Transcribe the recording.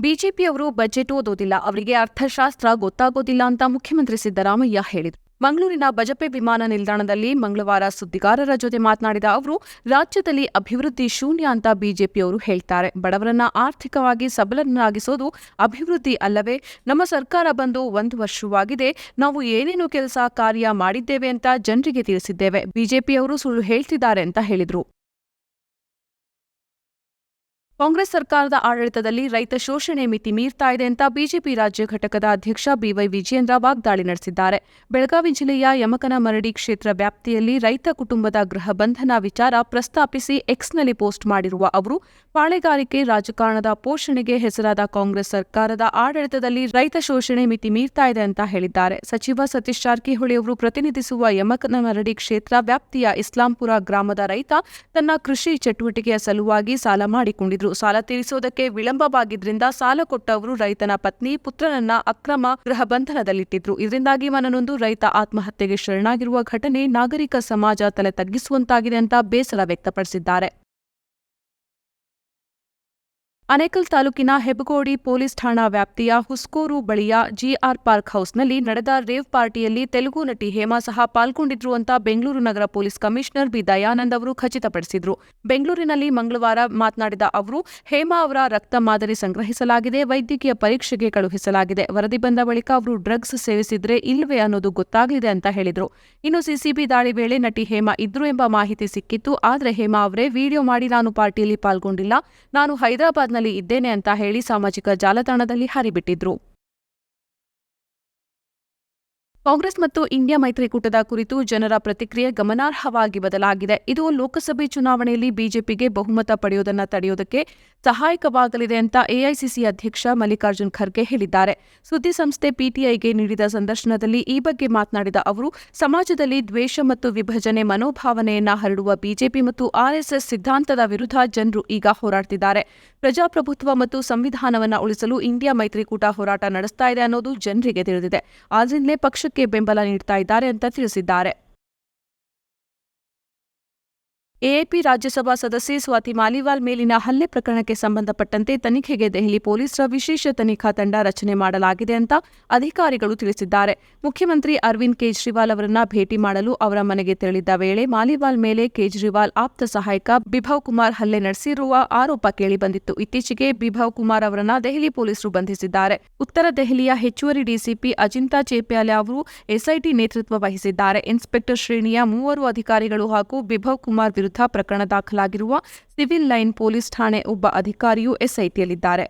ಬಿಜೆಪಿಯವರು ಬಜೆಟ್ ಓದೋದಿಲ್ಲ. ಅವರಿಗೆ ಅರ್ಥಶಾಸ್ತ್ರ ಗೊತ್ತಾಗೋದಿಲ್ಲ ಅಂತ ಮುಖ್ಯಮಂತ್ರಿ ಸಿದ್ದರಾಮಯ್ಯ ಹೇಳಿದರು. ಮಂಗಳೂರಿನ ಬಜಪೆ ವಿಮಾನ ನಿಲ್ದಾಣದಲ್ಲಿ ಮಂಗಳವಾರ ಸುದ್ದಿಗಾರರ ಜೊತೆ ಮಾತನಾಡಿದ ಅವರು, ರಾಜ್ಯದಲ್ಲಿ ಅಭಿವೃದ್ಧಿ ಶೂನ್ಯ ಅಂತ ಬಿಜೆಪಿಯವರು ಹೇಳ್ತಾರೆ. ಬಡವರನ್ನ ಆರ್ಥಿಕವಾಗಿ ಸಬಲರನ್ನಾಗಿಸೋದು ಅಭಿವೃದ್ಧಿ ಅಲ್ಲವೇ, ನಮ್ಮ ಸರ್ಕಾರ ಬಂದು ಒಂದು ವರ್ಷವಾಗಿದೆ, ನಾವು ಏನೇನು ಕೆಲಸ ಕಾರ್ಯ ಮಾಡಿದ್ದೇವೆ ಅಂತ ಜನರಿಗೆ ತಿಳಿಸಿದ್ದೇವೆ. ಬಿಜೆಪಿಯವರು ಸುಳ್ಳು ಹೇಳ್ತಿದ್ದಾರೆ ಅಂತ ಹೇಳಿದರು. ಕಾಂಗ್ರೆಸ್ ಸರ್ಕಾರದ ಆಡಳಿತದಲ್ಲಿ ರೈತ ಶೋಷಣೆ ಮಿತಿ ಮೀರ್ತಾ ಇದೆ ಅಂತ ಬಿಜೆಪಿ ರಾಜ್ಯ ಘಟಕದ ಅಧ್ಯಕ್ಷ ಬಿವೈ ವಿಜಯೇಂದ್ರ ವಾಗ್ದಾಳಿ ನಡೆಸಿದ್ದಾರೆ. ಬೆಳಗಾವಿ ಜಿಲ್ಲೆಯ ಯಮಕನ ಮರಡಿ ಕ್ಷೇತ್ರ ವ್ಯಾಪ್ತಿಯಲ್ಲಿ ರೈತ ಕುಟುಂಬದ ಗೃಹ ಬಂಧನ ವಿಚಾರ ಪ್ರಸ್ತಾಪಿಸಿ ಎಕ್ಸ್ನಲ್ಲಿ ಪೋಸ್ಟ್ ಮಾಡಿರುವ ಅವರು ಪಾಳೆಗಾರಿಕೆ ರಾಜಕಾರಣದ ಪೋಷಣೆಗೆ ಹೆಸರಾದ ಕಾಂಗ್ರೆಸ್ ಸರ್ಕಾರದ ಆಡಳಿತದಲ್ಲಿ ರೈತ ಶೋಷಣೆ ಮಿತಿ ಮೀರ್ತಾ ಇದೆ ಅಂತ ಹೇಳಿದ್ದಾರೆ. ಸಚಿವ ಸತೀಶ್ ಜಾರಕಿಹೊಳಿ ಅವರು ಪ್ರತಿನಿಧಿಸುವ ಯಮಕನ ಮರಡಿ ಕ್ಷೇತ್ರ ವ್ಯಾಪ್ತಿಯ ಇಸ್ಲಾಂಪುರ ಗ್ರಾಮದ ರೈತ ತನ್ನ ಕೃಷಿ ಚಟುವಟಿಕೆಯ ಸಲುವಾಗಿ ಸಾಲ ಮಾಡಿಕೊಂಡಿದ್ರು. ಸಾಲ ತೀರಿಸುವುದಕ್ಕೆ ವಿಳಂಬವಾಗಿದ್ರಿಂದ ಸಾಲ ಕೊಟ್ಟವರು ರೈತನ ಪತ್ನಿ, ಪುತ್ರನನ್ನ ಅಕ್ರಮ ಗೃಹ ಬಂಧನದಲ್ಲಿಟ್ಟಿದ್ರು. ಇದರಿಂದಾಗಿ ಮನನೊಂದು ರೈತ ಆತ್ಮಹತ್ಯೆಗೆ ಶರಣಾಗಿರುವ ಘಟನೆ ನಾಗರಿಕ ಸಮಾಜ ತಲೆ ತಗ್ಗಿಸುವಂತಾಗಿದೆ ಅಂತ ಬೇಸರ ವ್ಯಕ್ತಪಡಿಸಿದ್ದಾರೆ. ಅನೇಕಲ್ ತಾಲೂಕಿನ ಹೆಬಗೋಡಿ ಪೊಲೀಸ್ ಠಾಣಾ ವ್ಯಾಪ್ತಿಯ ಹುಸ್ಕೂರು ಬಳಿಯ ಜಿಆರ್ ಪಾರ್ಕ್ ಹೌಸ್ನಲ್ಲಿ ನಡೆದ ರೇವ್ ಪಾರ್ಟಿಯಲ್ಲಿ ತೆಲುಗು ನಟಿ ಹೇಮಾ ಸಹ ಪಾಲ್ಗೊಂಡಿದ್ರು ಅಂತ ಬೆಂಗಳೂರು ನಗರ ಪೊಲೀಸ್ ಕಮಿಷನರ್ ಬಿ. ದಯಾನಂದ್ ಅವರು ಖಚಿತಪಡಿಸಿದ್ರು. ಬೆಂಗಳೂರಿನಲ್ಲಿ ಮಂಗಳವಾರ ಮಾತನಾಡಿದ ಅವರು, ಹೇಮಾ ಅವರ ರಕ್ತ ಮಾದರಿ ಸಂಗ್ರಹಿಸಲಾಗಿದೆ, ವೈದ್ಯಕೀಯ ಪರೀಕ್ಷೆಗೆ ಕಳುಹಿಸಲಾಗಿದೆ. ವರದಿ ಬಂದ ಬಳಿಕ ಅವರು ಡ್ರಗ್ಸ್ ಸೇವಿಸಿದ್ರೆ ಇಲ್ವೇ ಅನ್ನೋದು ಗೊತ್ತಾಗಲಿದೆ ಅಂತ ಹೇಳಿದರು. ಇನ್ನು ಸಿಸಿಬಿ ದಾಳಿ ವೇಳೆ ನಟಿ ಹೇಮಾ ಇದ್ರು ಎಂಬ ಮಾಹಿತಿ ಸಿಕ್ಕಿತ್ತು. ಆದರೆ ಹೇಮಾ ಅವರೇ ವಿಡಿಯೋ ಮಾಡಿ, ನಾನು ಪಾರ್ಟಿಯಲ್ಲಿ ಪಾಲ್ಗೊಂಡಿಲ್ಲ. ನಾನು ಇದ್ದೇನೆ ಅಂತ ಹೇಳಿ ಸಾಮಾಜಿಕ ಜಾಲತಾಣದಲ್ಲಿ ಹರಿಬಿಟ್ಟಿದ್ರು. ಕಾಂಗ್ರೆಸ್ ಮತ್ತು ಇಂಡಿಯಾ ಮೈತ್ರಿಕೂಟದ ಕುರಿತು ಜನರ ಪ್ರತಿಕ್ರಿಯೆ ಗಮನಾರ್ಹವಾಗಿ ಬದಲಾಗಿದೆ. ಇದು ಲೋಕಸಭೆ ಚುನಾವಣೆಯಲ್ಲಿ ಬಿಜೆಪಿಗೆ ಬಹುಮತ ಪಡೆಯುವುದನ್ನು ತಡೆಯುವುದಕ್ಕೆ ಸಹಾಯಕವಾಗಲಿದೆ ಅಂತ ಎಐಸಿಸಿ ಅಧ್ಯಕ್ಷ ಮಲ್ಲಿಕಾರ್ಜುನ್ ಖರ್ಗೆ ಹೇಳಿದ್ದಾರೆ. ಸುದ್ದಿಸಂಸ್ಥೆ ಪಿಟಿಐಗೆ ನೀಡಿದ ಸಂದರ್ಶನದಲ್ಲಿ ಈ ಬಗ್ಗೆ ಮಾತನಾಡಿದ ಅವರು, ಸಮಾಜದಲ್ಲಿ ದ್ವೇಷ ಮತ್ತು ವಿಭಜನೆ ಮನೋಭಾವನೆಯನ್ನ ಹರಡುವ ಬಿಜೆಪಿ ಮತ್ತು ಆರ್ಎಸ್ಎಸ್ ಸಿದ್ಧಾಂತದ ವಿರುದ್ಧ ಜನರು ಈಗ ಹೋರಾಡ್ತಿದ್ದಾರೆ. ಪ್ರಜಾಪ್ರಭುತ್ವ ಮತ್ತು ಸಂವಿಧಾನವನ್ನ ಉಳಿಸಲು ಇಂಡಿಯಾ ಮೈತ್ರಿಕೂಟ ಹೋರಾಟ ನಡೆಸ್ತಾ ಇದೆ ಅನ್ನೋದು ಜನರಿಗೆ ತಿಳಿದಿದೆ. ಆದ್ರಿಂದಲೇ ಪಕ್ಷಕ್ಕೆ ಬೆಂಬಲ ನೀಡ್ತಾ ಇದ್ದಾರೆ ಅಂತ ತಿಳಿಸಿದ್ದಾರೆ. ಎಎಪಿ ರಾಜ್ಯಸಭಾ ಸದಸ್ಯೆ ಸ್ವಾತಿ ಮಾಲಿವಾಲ್ ಮೇಲಿನ ಹಲ್ಲೆ ಪ್ರಕರಣಕ್ಕೆ ಸಂಬಂಧಪಟ್ಟಂತೆ ತನಿಖೆಗೆ ದೆಹಲಿ ಪೊಲೀಸರ ವಿಶೇಷ ತನಿಖಾ ತಂಡ ರಚನೆ ಮಾಡಲಾಗಿದೆ ಅಂತ ಅಧಿಕಾರಿಗಳು ತಿಳಿಸಿದ್ದಾರೆ. ಮುಖ್ಯಮಂತ್ರಿ ಅರವಿಂದ್ ಕೇಜ್ರಿವಾಲ್ ಅವರನ್ನ ಭೇಟಿ ಮಾಡಲು ಅವರ ಮನೆಗೆ ತೆರಳಿದ್ದ ವೇಳೆ ಮಾಲಿವಾಲ್ ಮೇಲೆ ಕೇಜ್ರಿವಾಲ್ ಆಪ್ತ ಸಹಾಯಕ ಬಿಭವ್ ಕುಮಾರ್ ಹಲ್ಲೆ ನಡೆಸಿರುವ ಆರೋಪ ಕೇಳಿಬಂದಿತ್ತು. ಇತ್ತೀಚೆಗೆ ಬಿಭವ್ ಕುಮಾರ್ ಅವರನ್ನ ದೆಹಲಿ ಪೊಲೀಸರು ಬಂಧಿಸಿದ್ದಾರೆ. ಉತ್ತರ ದೆಹಲಿಯ ಹೆಚ್ಚುವರಿ ಡಿಸಿಪಿ ಅಜಿಂತಾ ಚೇಪ್ಯಾಲೆ ಅವರು ಎಸ್ಐಟಿ ನೇತೃತ್ವ ವಹಿಸಿದ್ದಾರೆ. ಇನ್ಸ್ಪೆಕ್ಟರ್ ಶ್ರೇಣಿಯ ಮೂವರು ಅಧಿಕಾರಿಗಳು ಹಾಗೂ ಬಿಭವ್ ಕುಮಾರ್ ವಿರುದ್ಧ ಪ್ರಕರಣ ದಾಖಲಾಗಿರುವ ಸಿವಿಲ್ ಲೈನ್ ಪೊಲೀಸ್ ಠಾಣೆ ಒಬ್ಬ ಅಧಿಕಾರಿಯೂ ಎಸ್ಐಟಿಯಲ್ಲಿದ್ದಾರೆ.